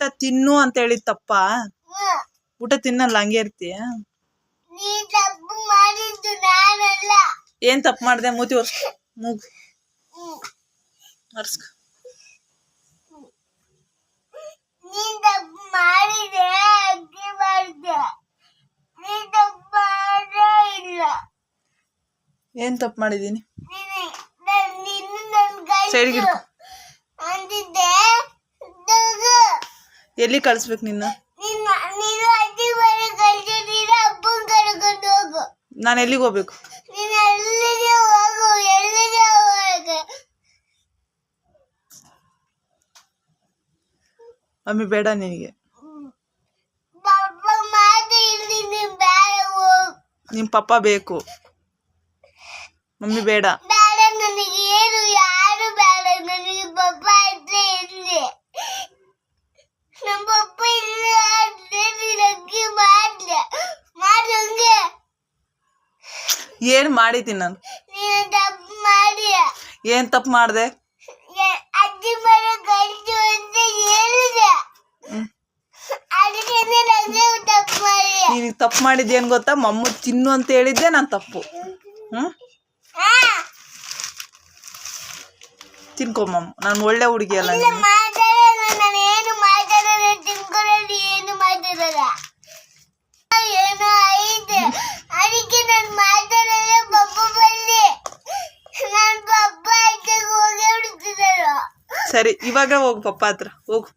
ಊಟ ತಿನ್ನು ಅಂತ ಹೇಳಿದ್ ತಪ್ಪ? ಊಟ ತಿನ್ನಲ್ಲ ಹಂಗೆ ಇರ್ತೀಯ? ಏನ್ ತಪ್ಪು ಮಾಡ್ದೆ? ಮೂತಿ ಒರ್ಸ್ ಮೂಗ್. ಒರ್ಸ್ಕ. ಏನ್ ತಪ್ಪು ಮಾಡಿದೀನಿ? ನೀನು ಎಲ್ಲಿ ಕಳಿಸ್ಬೇಕು ನಿನ್ನ? ನೀನು ಎಲ್ಲಿಗೆ ಹೋಗ್ಬೇಕು? ಮಮ್ಮಿ ಬೇಡ ನಿನಗೆ. ನಿಮ್ಮ ಪಪ್ಪ ಬೇಕು. ಮಮ್ಮಿ ಬೇಡ. ಬೇಡ ನನಗೆ ಏನು ಯಾರು ಬೇಡ ನನಗೆ ಪಪ್ಪ ಇದ್ರೆ ಇಲ್ಲಿ ನಮ್ಮ ಪಪ್ಪ ಇಲ್ಲ ಅಂದ್ರೆ ನೀನು ಹಂಗೆ ಮಾಡ್ಲ ಮಾಡು ಹಂಗೆ ಏನ್ ಮಾಡಿದ್ದೀನಿ ನಾನು? ನೀನು ತಪ್ಪು ಮಾಡಿಯ? ಏನ್ ತಪ್ಪು ಮಾಡಿದೆ? ಅಜ್ಜಿ ಮನೆ ಕಳ್ಸು ಅಂತ ಹೇಳಿದೆ. ಅದಕ್ಕೆ ನೀನು ಹಂಗೆ ತಪ್ಪು ಮಾಡಿದ್ ನೀನು ತಪ್ಪು ಮಾಡಿದ್ದೇನು ಗೊತ್ತಾ? ಮಮ್ಮು ತಿನ್ನು ಅಂತ ಹೇಳಿದ್ದೆ ನಾನು ತಪ್ಪು. ಹ್ಞೂ ತಿನ್ಕೊ ಮಮ್ಮ ನಾನು ಒಳ್ಳೆ ಹುಡುಗಿ ಅಲ್ಲ ಮಾತಾಡಲ್ಲ ನಾನು ಏನು ಮಾತಾಡಲ್ಲ ತಿನ್ಕೊಳ್ಳೋದು ಏನು ಮಾತಾಡಲ್ಲ. ಸರಿ ಇವಾಗ ಹೋಗು ಪಪ್ಪ ಹತ್ರ ಹೋಗು.